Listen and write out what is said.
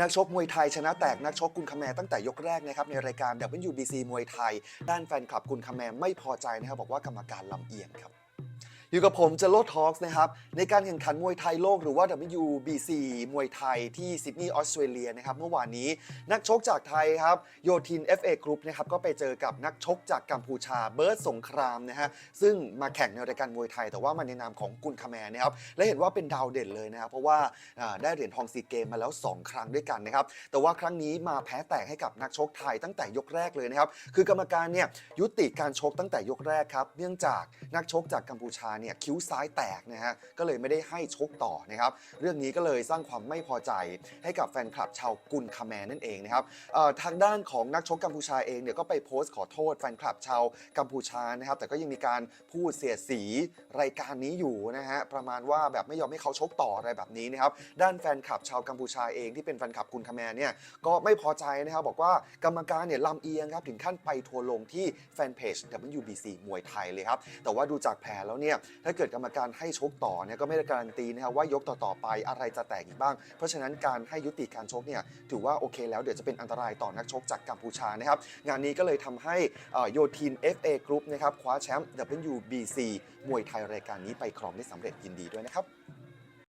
นักชกมวยไทยชนะแตกนักชกกุนคาแมตั้งแต่ยกแรกนะครับในรายการ WBC มวยไทย ด้านแฟนคลับกุนคาแมไม่พอใจนะครับบอกว่ากรรมการลำเอียงครับ อยู่กับผมเจโลทอ l k นะครับ ในการแข่งขันมวยไทยโลกหรือว่า WBC มวยไทยที่ซิดนีย์ออสเตรเลียนะครับเมื่อวานนี้นักชกจากไทยครับโยทิน FA Group นะครับก็ไปเจอกับนักชกจากกัมพูชาเบิร์ตสงครามนะฮะซึ่งมาแข่งในรายการมวยไทย แต่ว่ามาในนามของกุนคาแมนะครับและเห็นว่าเป็นดาวเด่นเลยนะครับเพราะว่าอ่าได้เหรียญทองซีเกมมาแล้ว 2 ครั้งด้วยกันนะครับแต่ว่าครั้งนี้มาแพ้แตกให้กับนักชกไทยตั้งแต่ยกแรกเลยนะครับคือกรรมการเนี่ยยุติการชกตั้งแต่ยกแรกครับเนื่องจากนักชกจากกัมพูชาเนี่ยคิ้วซ้ายแตกนะฮะก็เลยไม่ได้ให้ชกต่อนะครับเรื่องนี้ก็เลยสร้างความไม่พอใจให้กับแฟนคลับชาวกุนคาแมนนั่นเองนะครับทางด้านของนักชกกัมพูชาเองเนี่ยก็ไปโพสต์ขอโทษแฟนคลับชาวกัมพูชานะครับแต่ก็ยังมีการพูดเสียดสีรายการนี้อยู่นะฮะประมาณว่าแบบไม่ยอมให้เขาชกต่ออะไรแบบนี้นะครับด้านแฟนคลับชาวกัมพูชาเองที่เป็นแฟนคลับกุนคาแมนเนี่ยก็ไม่พอใจนะครับบอกว่ากรรมการเนี่ยลำเอียงครับถึงขั้นไปทัวร์ลงที่แฟนเพจ WBC มวยไทยเลยครับแต่ว่าดูจากแผนแล้วเนี่ยถ้าเกิดกรรมการให้ชกต่อเนี่ยก็ไม่ได้การันตีนะครับว่ายกต่อๆไปอะไรจะแตกอีกบ้าง เพราะฉะนั้นการให้ยุติการชกเนี่ยถือว่าโอเคแล้วเดี๋ยวจะเป็นอันตรายต่อนักชกจากกัมพูชานะครับงานนี้ก็เลยทำให้โยทิน FA Group นะครับคว้าแชมป์ WBC มวยไทยรายการนี้ไปครองได้สำเร็จยินดีด้วยนะครับ